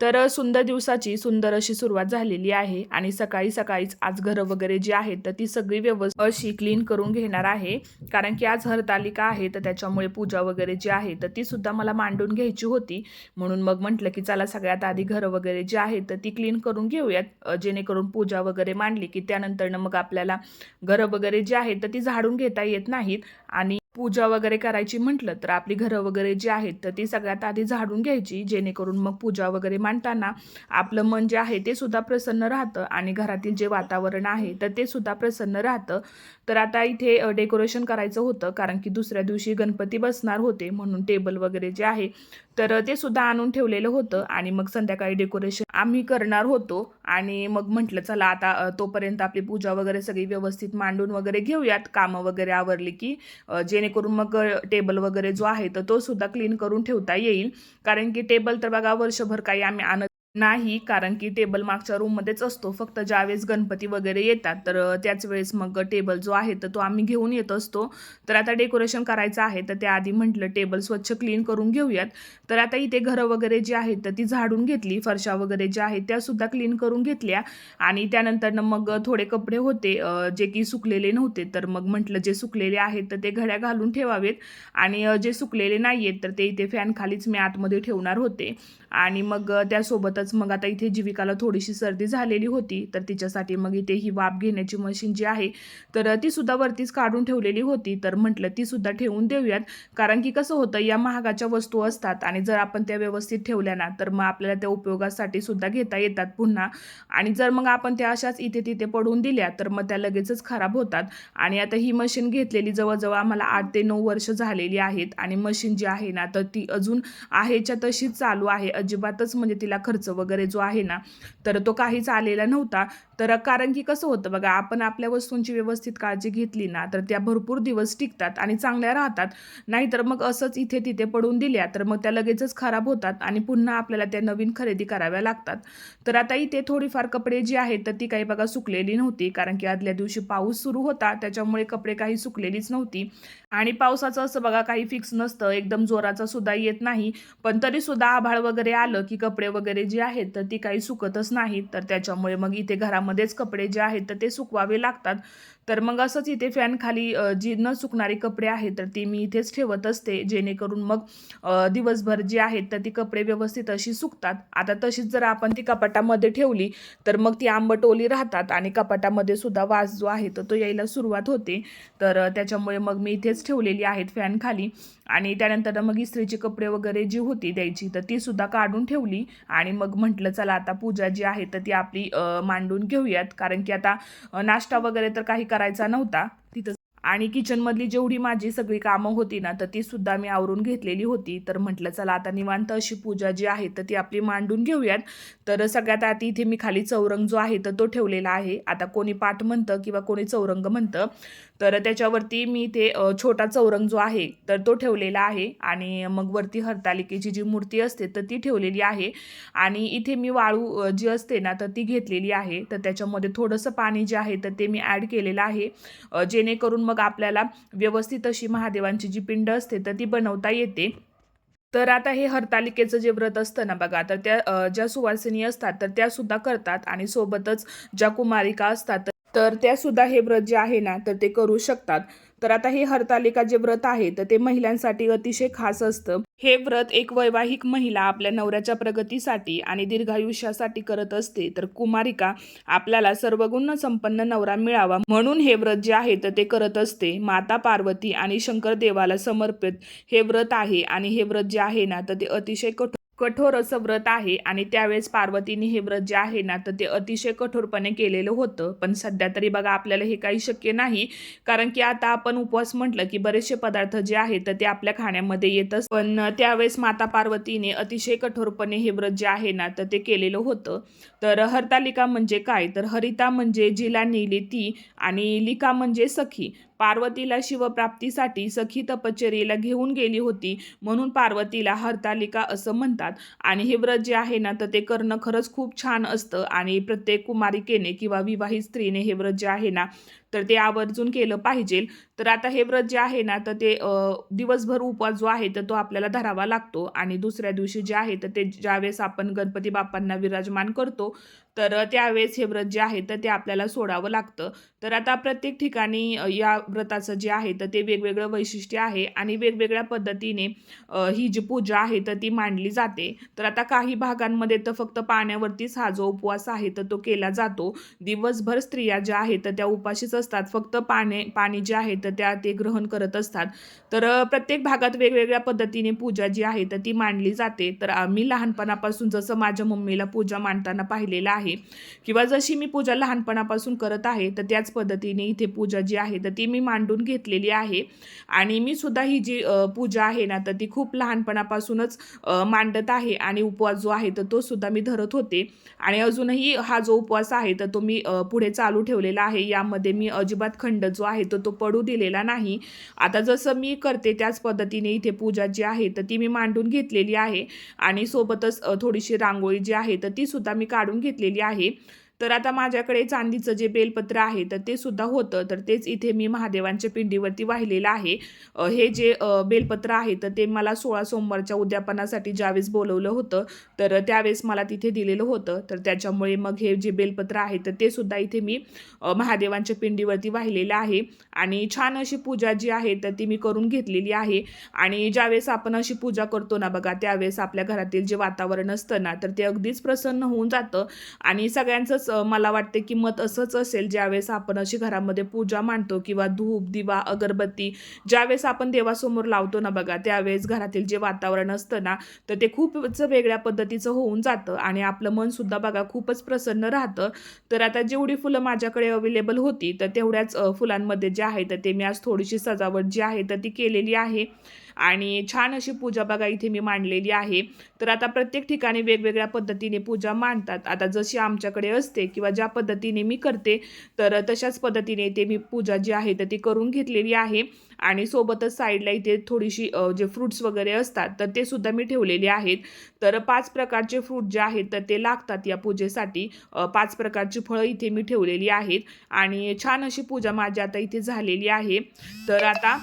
तर सुंदर दिवसाची सुंदर अशी सुरुवात झालेली आहे आणि सकाळी सकाळीच आज घरं वगैरे जी आहेत तर ती सगळी व्यवस्था अशी क्लीन करून घेणार आहे. कारण की आज हरतालिका आहे तर त्याच्यामुळे पूजा वगैरे जी आहे तर ती सुद्धा मला मांडून घ्यायची होती. म्हणून मग म्हटलं की चला सगळ्यात आधी घरं वगैरे जी आहेत तर ती क्लीन करून घेऊयात. जेणेकरून पूजा वगैरे मांडली की त्यानंतरनं मग आपल्याला घरं वगैरे जी आहेत तर ती झाडून घेता येत नाहीत. आणि पूजा वगैरे करायची म्हटलं तर आपली घरं वगैरे जी आहेत तर ती सगळ्यात आधी झाडून घ्यायची जेणेकरून मग पूजा वगैरे मांडताना आपलं मन जे आहे ते सुद्धा प्रसन्न राहतं आणि घरातील जे वातावरण आहे तर ते सुद्धा प्रसन्न राहतं. तर आता इथे डेकोरेशन करायचं होतं कारण की दुसऱ्या दिवशी गणपती बसणार होते म्हणून टेबल वगैरे जे आहे तर ते सुद्धा आणून ठेवलेलं होतं आणि मग संध्याकाळी डेकोरेशन आम्ही करणार होतो आणि मग म्हटलं चला आता तोपर्यंत आपली पूजा वगैरे सगळी व्यवस्थित मांडून वगैरे घेऊयात. कामं वगैरे आवरली की जे जेणेकरून मग टेबल वगैरे जो आहे तर तो सुद्धा क्लीन करून ठेवता येईल. कारण की टेबल तर बघा वर्षभर काही आम्ही आणत नाही कारण की टेबल मागच्या रूममध्येच असतो. फक्त ज्यावेळेस गणपती वगैरे येतात तर त्याच वेळेस मग टेबल जो आहे तर तो आम्ही घेऊन येत असतो. तर आता डेकोरेशन करायचं आहे तर त्याआधी म्हटलं टेबल स्वच्छ क्लीन करून घेऊयात. तर आता इथे घरं वगैरे जी आहेत तर ती झाडून घेतली. फरशा वगैरे ज्या आहेत त्यासुद्धा क्लीन करून घेतल्या. आणि त्यानंतरनं मग थोडे कपडे होते जे की सुकलेले नव्हते. तर मग म्हटलं जे सुकलेले आहेत तर ते घड्या घालून ठेवावेत. आणि जे सुकलेले नाही आहेत तर ते इथे फॅनखालीच मी आतमध्ये ठेवणार होते. आणि मग त्यासोबत त्यासोबतच मग आता इथे जीविकाला थोडीशी सर्दी झालेली होती तर तिच्यासाठी मग इथे ही वाफ घेण्याची मशीन जी आहे तर ती सुद्धा वरतीच काढून ठेवलेली होती. तर म्हटलं ती सुद्धा ठेवून देऊयात. कारण की कसं होतं या महागाच्या वस्तू असतात आणि जर आपण त्या व्यवस्थित ठेवल्या ना तर मग आपल्याला त्या उपयोगासाठी सुद्धा घेता येतात पुन्हा. आणि जर मग आपण त्या अशाच इथे तिथे पडून दिल्या तर मग त्या लगेचच खराब होतात. आणि आता ही मशीन घेतलेली जवळजवळ आम्हाला आठ ते नऊ वर्ष झालेली आहेत. आणि मशीन जी आहे ना तर ती अजून आहेच्या तशीच चालू आहे. अजिबातच म्हणजे तिला खर्च वगैरे जो आहे ना तर तो काहीच आलेला नव्हता. तर कारण की कसं होतं बघा आपण आपल्या वस्तूंची व्यवस्थित काळजी घेतली ना तर त्या भरपूर दिवस टिकतात आणि चांगल्या राहतात. नाहीतर मग असंच इथे तिथे पडून दिल्या तर मग त्या लगेचच खराब होतात आणि पुन्हा आपल्याला त्या नवीन खरेदी कराव्या लागतात. तर आता इथे थोडीफार कपडे जी आहेत तर ती काही बघा सुकलेली नव्हती कारण की आदल्या दिवशी पाऊस सुरू होता त्याच्यामुळे कपडे काही सुकलेलीच नव्हती. आणि पावसाचं असं बघा काही फिक्स नसतं एकदम जोराचा सुद्धा येत नाही. पण तरी सुद्धा आभाळ वगैरे आलं की कपडे वगैरे जे आहेत तर ती काही सुकतच नाहीत. तर त्याच्यामुळे मग इथे घरामध्येच कपडे जे आहेत तर ते सुकवावे लागतात. तर मग असंच इथे फॅन खाली जी न सुकणारी कपडे आहेत तर ती मी इथेच ठेवत असते. जेणेकरून मग दिवसभर जी आहेत तर ती कपडे व्यवस्थित अशी सुकतात. आता तशीच जर आपण ती कपाटामध्ये ठेवली तर मग ती आंबट ओली राहतात आणि कपाटामध्ये सुद्धा वास जो आहे तर तो यायला सुरुवात होते. तर त्याच्यामुळे मग मी इथेच ठेवलेली आहेत फॅन खाली. आणि त्यानंतर मग इस्त्रीचे कपडे वगैरे जी होती द्यायची तर ती सुद्धा काढून ठेवली. आणि मग म्हटलं चला आता पूजा जी आहे तर ती आपली मांडून घेऊयात. कारण की आता नाश्ता वगैरे तर काही करायचा नव्हता तिथं. आणि किचनमधली जेवढी माझी सगळी कामं होती ना तर ती सुद्धा मी आवरून घेतलेली होती. तर म्हटलं चला आता निवांत अशी पूजा जी आहे तर ती आपली मांडून घेऊयात. तर सगळ्यात आधी इथे मी खाली चौरंग जो आहे तर तो ठेवलेला आहे. आता कोणी पाठ म्हणतं किंवा कोणी चौरंग म्हणतं तर त्याच्यावरती मी ते छोटा चौरंग जो आहे तर तो ठेवलेला आहे. आणि मग वरती हरतालिकेची जी मूर्ती असते तर ती ठेवलेली आहे. आणि इथे मी वाळू जी असते ना तर ती घेतलेली आहे. तर त्याच्यामध्ये थोडंसं पाणी जे आहे तर ते मी ॲड केलेलं आहे. जेणेकरून मग आपल्याला व्यवस्थित अशी महादेवांची जी पिंड असते तर ती बनवता येते. तर आता हे हरतालिकेचं जे व्रत असतं ना बघा तर त्या ज्या सुवासिनी असतात तर त्यासुद्धा करतात. आणि सोबतच ज्या कुमारिका असतात तर त्या सुद्धा हे व्रत जे आहे ना तर ते करू शकतात. तर आता हे हरतालिका जे व्रत आहे तर ते महिलांसाठी अतिशय खास असतं. हे व्रत एक वैवाहिक महिला आपल्या नवऱ्याच्या प्रगतीसाठी आणि दीर्घायुष्यासाठी करत असते. तर कुमारिका आपल्याला सर्वगुण संपन्न नवरा मिळावा म्हणून हे व्रत जे आहे तर ते करत असते. माता पार्वती आणि शंकर देवाला समर्पित हे व्रत आहे आणि हे व्रत जे आहे ना तर ते अतिशय कठोर कठोर असं व्रत आहे आणि त्यावेळेस पार्वतीने हे व्रत जे आहे ना तर ते अतिशय कठोरपणे केलेलं होतं. पण सध्या तरी बघा आपल्याला हे काही शक्य नाही. कारण की आता आपण उपवास म्हटलं की बरेचसे पदार्थ जे आहेत तर ते आपल्या खाण्यामध्ये येतच. पण त्यावेळेस माता पार्वतीने अतिशय कठोरपणे हे व्रत जे आहे ना तर ते केलेलं होतं. तर हरतालिका म्हणजे काय? तर हरिता म्हणजे जिला नेली ती आणि लिका म्हणजे सखी. पार्वतीला शिवप्राप्तीसाठी सखी तपश्चर्येला घेऊन गेली होती. म्हणून पार्वतीला हरतालिका असं म्हणतात. आणि हे व्रत जे आहे ना तर ते करणं खरंच खूप छान असतं. आणि प्रत्येक कुमारिकेने किंवा विवाहित स्त्रीने हे व्रत जे आहे ना तर ते आवर्जून केलं पाहिजे. तर आता हे व्रत जे आहे ना तर ते दिवसभर उपवास जो आहे तर तो आपल्याला धरावा लागतो. आणि दुसऱ्या दिवशी जे आहे तर ते ज्यावेळेस आपण गणपती बाप्पांना विराजमान करतो तर त्यावेळेस हे व्रत जे आहे तर ते आपल्याला सोडावं लागतं. तर आता प्रत्येक ठिकाणी या व्रताचं जे आहे तर ते वेगवेगळं वैशिष्ट्य आहे. आणि वेगवेगळ्या पद्धतीने ही जी पूजा आहे तर ती मांडली जाते. तर आता काही भागांमध्ये तर फक्त पाण्यावरतीच हा जो उपवास आहे तर तो केला जातो. दिवसभर स्त्रिया ज्या आहेत तर त्या उपाशीच असतात. फक्त पाणी पाणी जे आहे तर त्या ते ग्रहण करत असतात. तर प्रत्येक भागात वेगवेगळ्या पद्धतीने पूजा जी आहे तर ती मांडली जाते. तर आम्ही लहानपणापासून जसं माझ्या मम्मीला पूजा मांडताना पाहिलेलं आहे किंवा जशी मी पूजा लहानपणापासून करत आहे तर त्याच पद्धतीने इथे पूजा जी आहे तर ती मी मांडून घेतलेली आहे. आणि मी सुद्धा ही जी पूजा आहे ना तर ती खूप लहानपणापासूनच मांडत आहे. आणि उपवास जो आहे तर तो सुद्धा मी धरत होते. आणि अजूनही हा जो उपवास आहे तर तो मी पुढे चालू ठेवलेला आहे. यामध्ये मी अजिबात खंड जो आहे तो तो पडू केलेला नाही. आता जसं मी करते त्याच पद्धतीने इथे पूजा जी आहे तर ती मी मांडून घेतलेली आहे. आणि सोबतच थोडीशी रांगोळी जी आहे तर ती सुद्धा मी काढून घेतलेली आहे. तर आता माझ्याकडे चांदीचं जे बेलपत्र आहे तर ते सुद्धा होतं. तर तेच इथे मी महादेवांच्या पिंडीवरती वाहिलेलं आहे. हे जे बेलपत्र आहे तर ते मला सोळा सोमवारच्या उद्यापनासाठी ज्यावेळेस बोलवलं होतं तर त्यावेळेस मला तिथे दिलेलं होतं. तर त्याच्यामुळे मग हे जे बेलपत्र आहे तर ते सुद्धा इथे मी महादेवांच्या पिंडीवरती वाहिलेलं आहे. आणि छान अशी पूजा जी आहे तर ती मी करून घेतलेली आहे. आणि ज्यावेळेस आपण अशी पूजा करतो ना बघा त्यावेळेस आपल्या घरातील जे वातावरण असतं ना तर ते अगदीच प्रसन्न होऊन जातं. आणि सगळ्यांचंच मला वाटते की मत असंच असेल ज्यावेळेस आपण अशी घरामध्ये पूजा मांडतो किंवा धूप दिवा अगरबत्ती ज्यावेळेस आपण देवासमोर लावतो ना बघा त्यावेळेस घरातील जे वातावरण असतं ना तर ते खूपच वेगळ्या पद्धतीचं होऊन जातं आणि आपलं मनसुद्धा बघा खूपच प्रसन्न राहतं. तर आता जेवढी फुलं माझ्याकडे अवेलेबल होती तर तेवढ्याच फुलांमध्ये जे आहे तर ते मी आज थोडीशी सजावट जी आहे तर ती केलेली आहे. आणि छान अशी पूजा बघा इथे मी मांडलेली आहे. तर आता प्रत्येक ठिकाणी वेगवेगळ्या पद्धतीने पूजा मांडतात. आता जशी आमच्याकडे असते किंवा ज्या पद्धतीने मी करते तर तशाच पद्धतीने ते मी पूजा जी आहे तर ती करून घेतलेली आहे. आणि सोबतच साईडला इथे थोडीशी जे फ्रूट्स वगैरे असतात तर ते सुद्धा मी ठेवलेले आहेत. तर पाच प्रकारचे फ्रूट जे आहेत तर ते लागतात या पूजेसाठी. पाच प्रकारची फळं इथे मी ठेवलेली आहेत. आणि छान अशी पूजा माझी आता इथे झालेली आहे. तर आता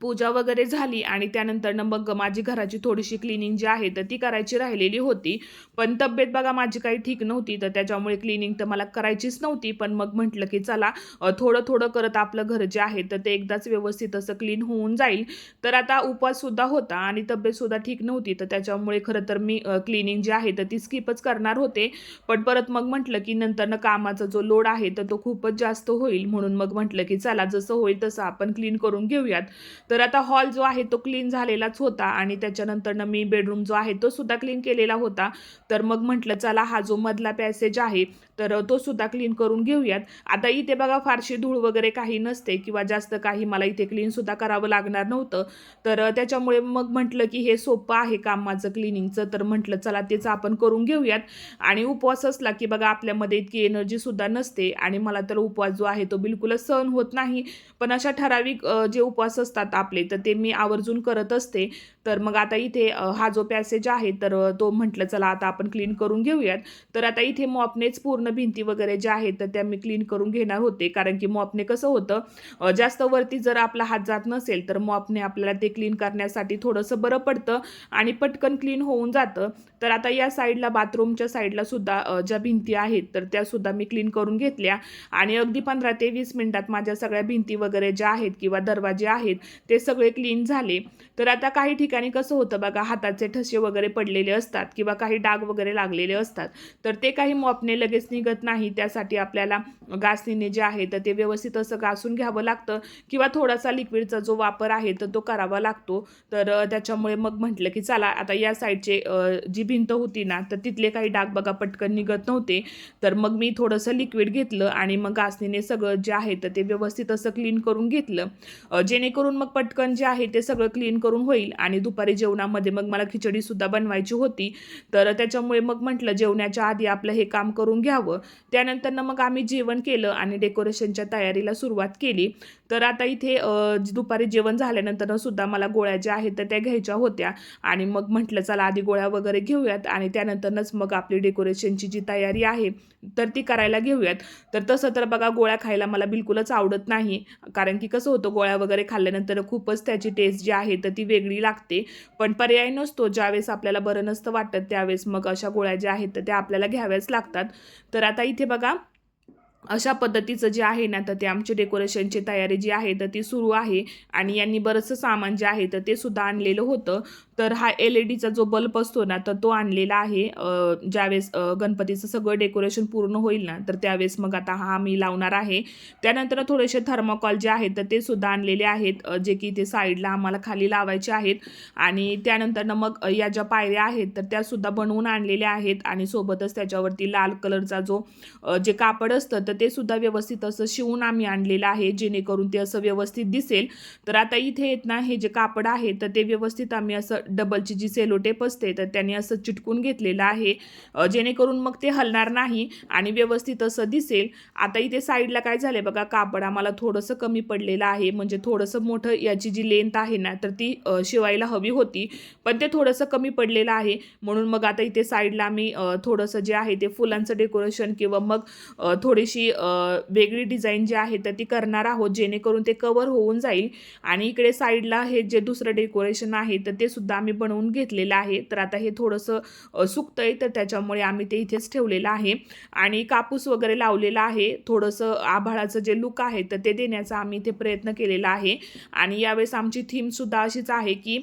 पूजा वगैरे झाली आणि त्यानंतर मग माझी घराची थोडीशी क्लिनिंग जी आहे तर ती करायची राहिलेली होती. पण तब्येत बघा माझी काही ठीक नव्हती तर त्याच्यामुळे क्लिनिंग तर मला करायचीच नव्हती. पण मग म्हटलं की चला थोडं थोडं करत आपलं घर जे आहे तर ते एकदाच व्यवस्थित असं क्लीन होऊन जाईल. तर आता उपवाससुद्धा होता आणि तब्येतसुद्धा ठीक नव्हती तर त्याच्यामुळे खरं तर मी क्लिनिंग जी आहे तर ती स्किपच करणार होते. पण परत मग म्हटलं की नंतरनं कामाचा जो लोड आहे तर तो खूपच जास्त होईल. म्हणून मग म्हटलं की चला जसं होईल तसं आपण क्लीन करून घेऊयात. तर आता हॉल जो आहे तो क्लीन झालेलाच होता आणि त्याच्यानंतरनं मी बेडरूम जो आहे तो सुद्धा क्लीन केलेला होता. तर मग म्हटलं चला हा जो मधला पॅसेज आहे तर तो सुद्धा क्लीन करून घेऊयात. आता इथे बघा फारशी धूळ वगैरे काही नसते किंवा जास्त काही मला इथे क्लीन सुद्धा करावं लागणार नव्हतं. तर त्याच्यामुळे मग म्हटलं की हे सोपं आहे काम माझं क्लिनिंगचं तर म्हटलं चला तेच आपण करून घेऊयात. आणि उपवास असला की बघा आपल्यामध्ये इतकी एनर्जी सुद्धा नसते. आणि मला तर उपवास जो आहे तो बिलकुलच सहन होत नाही. पण अशा ठराविक जे उपवास असतात आपले तर ते मी आवर्जून करत असते. तर मग आता इथे हा जो पॅसेज आहे तर तो म्हटलं चला आता आपण क्लीन करून घेऊयात. तर आता इथे मॉपनेच पूर्ण भिंती वगैरे ज्या आहेत तर त्या मी क्लीन करून घेणार होते. कारण की मॉपने कसं होतं जास्त वरती जर आपला हात जात नसेल तर मॉपने आपल्याला ते क्लीन करण्यासाठी थोडंसं बरं पडतं आणि पटकन क्लीन होऊन जातं. तर आता या साईडला बाथरूमच्या साईडला सुद्धा ज्या भिंती आहेत तर त्या सुद्धा मी क्लीन करून घेतल्या. आणि अगदी पंधरा ते वीस मिनिटात माझ्या सगळ्या भिंती वगैरे ज्या आहेत किंवा दरवाजे आहेत ते सगळे क्लीन झाले. तर आता काही ठिकाणी ठिकाणी कसं होतं बघा हाताचे ठसे वगैरे पडलेले असतात किंवा काही डाग वगैरे लागलेले असतात तर ते काही मॉपने लगेच निघत नाही. त्यासाठी आपल्याला घासणीने जे आहे तर ते व्यवस्थित असं घासून घ्यावं लागतं किंवा थोडासा लिक्विडचा जो वापर आहे तर तो करावा लागतो. तर त्याच्यामुळे मग म्हटलं की चला आता या साईडचे जी भिंत होती ना तर तिथले काही डाग बघा पटकन निघत नव्हते. तर मग मी थोडंसं लिक्विड घेतलं आणि मग घासणीने सगळं जे आहे तर ते व्यवस्थित असं क्लीन करून घेतलं. जेणेकरून मग पटकन जे आहे ते सगळं क्लीन करून होईल आणि दुपारी जेवणामध्ये मग मला खिचडीसुद्धा बनवायची होती. तर त्याच्यामुळे मग म्हटलं जेवण्याच्या आधी आपलं हे काम करून घ्यावं. त्यानंतर मग आम्ही जेवण केलं आणि डेकोरेशनच्या तयारीला सुरुवात केली. तर आता इथे दुपारी जेवण झाल्यानंतर सुद्धा मला गोळ्या ज्या आहेत तर त्या घ्यायच्या होत्या. आणि मग म्हटलं चला आधी गोळ्या वगैरे घेऊयात. आणि त्यानंतरच मग आपली डेकोरेशनची जी तयारी आहे तर ती करायला घेऊयात. तर तसं तर बघा गोळ्या खायला मला बिलकुलच आवडत नाही. कारण की कसं होतं गोळ्या वगैरे खाल्ल्यानंतर खूपच त्याची टेस्ट जी आहे तर ती वेगळी लागते. पण पर्याय नसतो ज्यावेळेस आपल्याला बरं नसतं वाटत त्यावेळेस मग अशा गोळ्या ज्या आहेत तर त्या आपल्याला घ्याव्याच लागतात. तर आता इथे बघा अशा पद्धतीचं जे आहे ना तर ते आमची डेकोरेशनची तयारी जी आहे तर ती सुरू आहे. आणि यांनी बरंचसं सामान जे आहे तर ते सुद्धा आणलेलं होतं. तर हा एल ई डीचा जो बल्ब असतो ना तर तो आणलेला आहे. ज्यावेळेस गणपतीचं सगळं डेकोरेशन पूर्ण होईल ना तर त्यावेळेस मग आता हा मी लावणार आहे. त्यानंतर थोडेसे थर्मोकॉल जे आहेत तर ते सुद्धा आणलेले आहेत जे की ते साईडला आम्हाला खाली लावायचे आहेत. आणि त्यानंतर मग या ज्या पायऱ्या आहेत तर त्यासुद्धा बनवून आणलेल्या आहेत. आणि सोबतच त्याच्यावरती लाल कलरचा जो जे कापड असतं तर ते सुद्धा व्यवस्थित असं शिवून आम्ही आणलेलं आहे जेणेकरून ते असं व्यवस्थित दिसेल. तर आता इथे येत ना हे जे कापड आहे तर ते व्यवस्थित आम्ही असं डबलची जी सेलोटेप असते तर त्यांनी असं चिटकून घेतलेलं आहे. जेणेकरून मग ते हलणार नाही आणि व्यवस्थित असं दिसेल. आता इथे साईडला काय झालं बघा कापड आम्हाला थोडंसं कमी पडलेलं आहे. म्हणजे थोडंसं मोठं याची जी लेंथ आहे ना तर ती शिवायला हवी होती. पण ते थोडंसं कमी पडलेलं आहे. म्हणून मग आता इथे साईडला आम्ही थोडंसं जे आहे ते फुलांचं डेकोरेशन किंवा मग थोडीशी अ, वेगळी डिझाईन जी आहे तर ती करणार आहोत जेणेकरून ते कवर होऊन जाईल. आणि इकडे साईडला हे जे दुसरं डेकोरेशन आहे तर ते सुद्धा आम्ही बनवून घेतलेलं आहे. तर आता हे थोडंसं सुकतं आहे तर त्याच्यामुळे आम्ही ते इथेच ठेवलेलं आहे. आणि कापूस वगैरे लावलेला आहे. थोडंसं आभाळाचं जे लुक आहे तर ते देण्याचा आम्ही इथे प्रयत्न केलेला आहे. आणि यावेळेस आमची थीमसुद्धा अशीच आहे की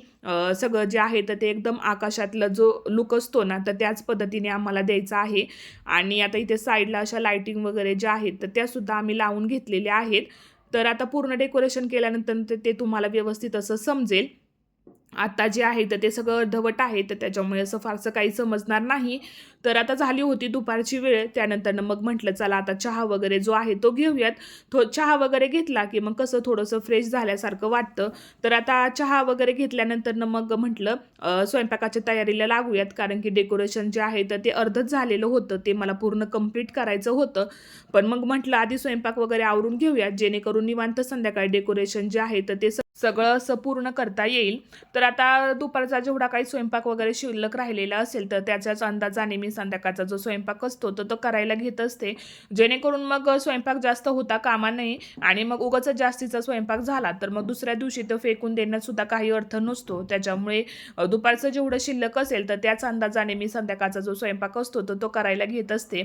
सगळं जे आहे तर ते एकदम आकाशातला जो लुक असतो ना तर त्याच पद्धतीने आम्हाला द्यायचा आहे. आणि आता इथे साईडला अशा लाईटिंग वगैरे ज्या आहेत तर त्यासुद्धा आम्ही लावून घेतलेल्या आहेत. तर आता पूर्ण डेकोरेशन केल्यानंतर ते- ते तुम्हाला व्यवस्थित असं समजेल. आता जे आहे तर ते सगळं अर्धवट आहे तर त्याच्यामुळे असं फारसं काही समजणार नाही. तर आता झाली होती दुपारची वेळ त्यानंतर मग म्हटलं चला आता चहा वगैरे जो आहे तो घेऊयात. थो चहा वगैरे घेतला की मग कसं थोडंसं फ्रेश झाल्यासारखं वाटतं. तर आता चहा वगैरे घेतल्यानंतर मग म्हटलं स्वयंपाकाच्या तयारीला लागूयात कारण की डेकोरेशन जे आहे तर ते अर्धच झालेलं होतं ते मला पूर्ण कंप्लीट करायचं होतं. पण मग म्हटलं आधी स्वयंपाक वगैरे आवरून घेऊयात जेणेकरून निवांत संध्याकाळी डेकोरेशन जे आहे तर ते स- सगळं असं पूर्ण करता येईल. तर आता दुपारचा जेवढा काही स्वयंपाक वगैरे शिल्लक राहिलेला असेल तर त्याच्याच अंदाजाने मी संध्याकाळचा जो स्वयंपाक असतो तर तो करायला घेत असते. जेणेकरून मग स्वयंपाक जास्त होता कामा नये आणि मग उगाच जास्तीचा स्वयंपाक झाला तर मग दुसऱ्या दिवशी तो फेकून देण्यातसुद्धा काही अर्थ नसतो. त्याच्यामुळे दुपारचं जेवढं शिल्लक असेल तर त्याच अंदाजाने मी संध्याकाळचा जो स्वयंपाक असतो तर तो करायला घेत असते.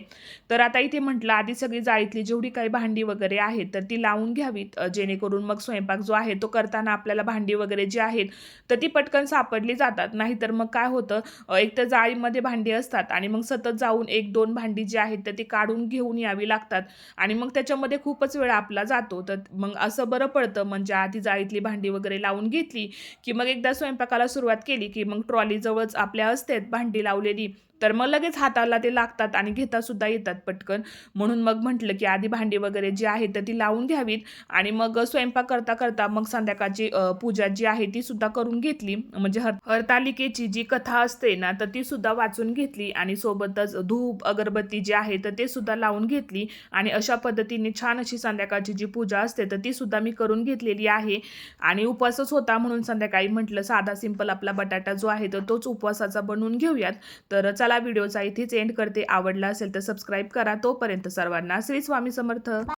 तर आता इथे म्हटलं आधी सगळी जाळीतली जेवढी काही भांडी वगैरे आहेत तर ती लावून घ्यावीत जेणेकरून मग स्वयंपाक जो आहे तो करता असताना आपल्याला भांडी वगैरे जी आहेत तर ती पटकन सापडली जातात. नाहीतर मग काय होतं एक तर जाळीमध्ये भांडी असतात आणि मग सतत जाऊन एक दोन भांडी जी आहेत तर ती काढून घेऊन यावी लागतात. आणि मग त्याच्यामध्ये खूपच वेळ आपला जातो. तर मग असं बरं पडतं. म्हणजे आधी जाळीतली भांडी वगैरे लावून घेतली की मग एकदा स्वयंपाकाला सुरुवात केली की मग ट्रॉलीजवळच आपल्या असतेत भांडी लावलेली. तर मग लगेच हाताला ते लागतात आणि घेता सुद्धा येतात पटकन. म्हणून मग म्हटलं की आधी भांडी वगैरे जी आहे तर ती लावून घ्यावीत. आणि मग स्वयंपाक करता करता मग संध्याकाळची पूजा जी आहे ती सुद्धा करून घेतली. म्हणजे हर हरतालिकेची जी कथा असते ना तर ती सुद्धा वाचून घेतली. आणि सोबतच धूप अगरबत्ती जी आहे तर ते सुद्धा लावून घेतली. आणि अशा पद्धतीने छान अशी संध्याकाळची जी पूजा असते तर ती सुद्धा मी करून घेतलेली आहे. आणि उपवासच होता म्हणून संध्याकाळी म्हटलं साधा सिंपल आपला बटाटा जो आहे तर तोच उपवासाचा बनवून घेऊयात. तर चला व्हिडिओचा इथेच एंड करते. आवडला असेल तर सबस्क्राईब करा. तोपर्यंत सर्वांना श्री स्वामी समर्थ.